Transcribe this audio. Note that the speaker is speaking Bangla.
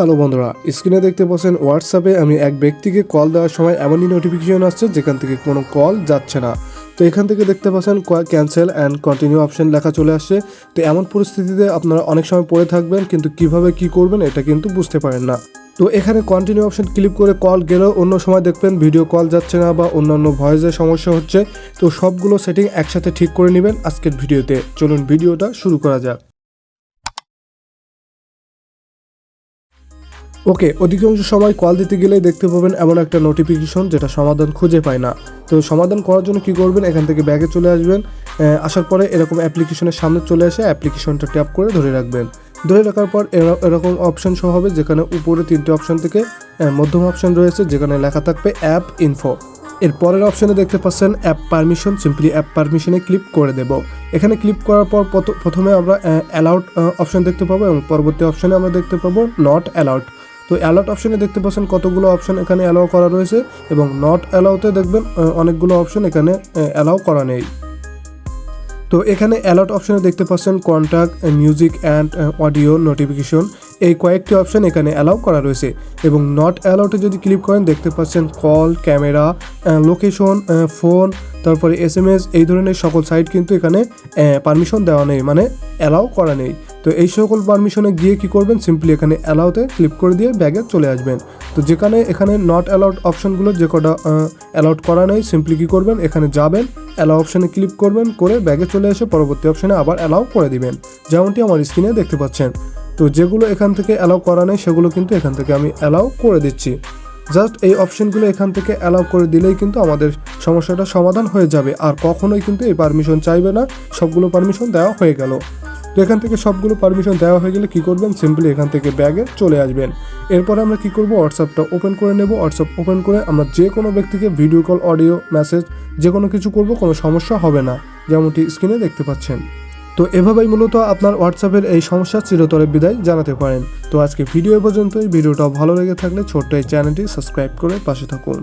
হ্যালো বন্ধুরা, স্ক্রিনে দেখতে পাচ্ছেন হোয়াটসঅ্যাপে আমি এক ব্যক্তিকে কল দেওয়ার সময় এমনই নোটিফিকেশন আসছে যেখান থেকে কোনো কল যাচ্ছে না। তো এখান থেকে দেখতে পাচ্ছেন ক্যান্সেল অ্যান্ড কন্টিনিউ অপশন লেখা চলে আসছে। তো এমন পরিস্থিতিতে আপনারা অনেক সময় পড়ে থাকবেন, কিন্তু কীভাবে কি করবেন এটা কিন্তু বুঝতে পারেন না। তো এখানে কন্টিনিউ অপশন ক্লিক করে কল গেলেও অন্য সময় দেখবেন ভিডিও কল যাচ্ছে না বা অন্যান্য ভয়েসের সমস্যা হচ্ছে। তো সবগুলো সেটিং একসাথে ঠিক করে নেবেন আজকের ভিডিওতে। চলুন ভিডিওটা শুরু করা যাক। ওকে, অধিকাংশ সময় কল দিতে গেলে দেখতে পাবেন এমন একটা নোটিফিকেশন যেটা সমাধান খুঁজে পায় না। তো সমাধান করার জন্য কি করবেন? এখান থেকে ব্যাগে চলে আসবেন। আসার পরে এরকম অ্যাপ্লিকেশনের সামনে চলে এসে অ্যাপ্লিকেশনটা ট্যাপ করে ধরে রাখবেন। ধরে রাখার পর এর- এরকম অপশন শো হবে যেখানে উপরে তিনটে অপশন থেকে মধ্যম অপশন রয়েছে যেখানে লেখা থাকবে অ্যাপ ইনফো এর পরের অপশনে দেখতে পাচ্ছেন অ্যাপ পারমিশন সিম্পলি অ্যাপ পারমিশনে ক্লিক করে দেব। এখানে ক্লিক করার পর প্রথ- প্রথমে আমরা অ্যালাউড অপশন দেখতে পাবো এবং পরবর্তী অপশনে আমরা দেখতে পাবো নট অ্যালাউড তো অ্যালার্ট অপশনে দেখতে পাচ্ছেন কতগুলো অপশন এখানে অ্যালাউ করা রয়েছে এবং নট অ্যালাউতে দেখবেন অনেকগুলো অপশন এখানে অ্যালাউ করা নেই। তো এখানে অ্যালাউট অপশনে দেখতে পাচ্ছেন contact music and audio notification এই কয়েকটি অপশন এখানে অ্যালাউ করা রয়েছে এবং নট অ্যালাউটে যদি ক্লিক করেন দেখতে পাচ্ছেন কল ক্যামেরা লোকেশন ফোন তারপরে এস এই ধরনের সকল সাইট কিন্তু এখানে পারমিশন দেওয়া নেই মানে অ্যালাউ করা নেই। তো এই সকল পারমিশনে গিয়ে কি করবেন? সিম্পলি এখানে অ্যালাউতে ক্লিক করে দিয়ে ব্যাগে চলে আসবেন। তো যেখানে এখানে নট অ্যালাউড অপশনগুলো যে কটা অ্যালাউড করা নেই সিম্পলি কি করবেন? এখানে যাবেন অ্যালাউ অপশনে ক্লিক করবেন, করে ব্যাগে চলে এসে পরবর্তী অপশনে আবার অ্যালাউ করে দিবেন। যেমনটি আমার স্ক্রিনে দেখতে পাচ্ছেন। তো যেগুলো এখান থেকে অ্যালাউ করা নেই, সেগুলো কিন্তু এখান থেকে আমি অ্যালাউ করে দিচ্ছি। জাস্ট এই অপশনগুলো এখান থেকে অ্যালাউ করে দিলেই কিন্তু আমাদের সমস্যাটা সমাধান হয়ে যাবে। আর কখনোই কিন্তু এই পারমিশন চাইবে না। সবগুলো পারমিশন দেওয়া হয়ে গেল। তো এখান থেকে সবগুলো পারমিশন দেওয়া হয়ে গেলে কি করবেন? সিম্পলি এখান থেকে ব্যাগে চলে আসবেন। এরপরে আমরা কি করব? হোয়াটসঅ্যাপটা ওপেন করে নেব। হোয়াটসঅ্যাপ ওপেন করে আমরা যে কোনো ব্যক্তিকে ভিডিও কল অডিও মেসেজ যে কোনো কিছু করব, কোনো সমস্যা হবে না। যেমনটি স্ক্রিনে দেখতে পাচ্ছেন। তো এভাবেই মূলত আপনার হোয়াটসঅ্যাপের এই সমস্যা চিরতরে বিদায় জানাতে পারেন। তো আজকে ভিডিও এ পর্যন্তই। ভিডিওটা ভালো লেগে থাকলে ছোট্ট এই চ্যানেলটি সাবস্ক্রাইব করে পাশে থাকুন।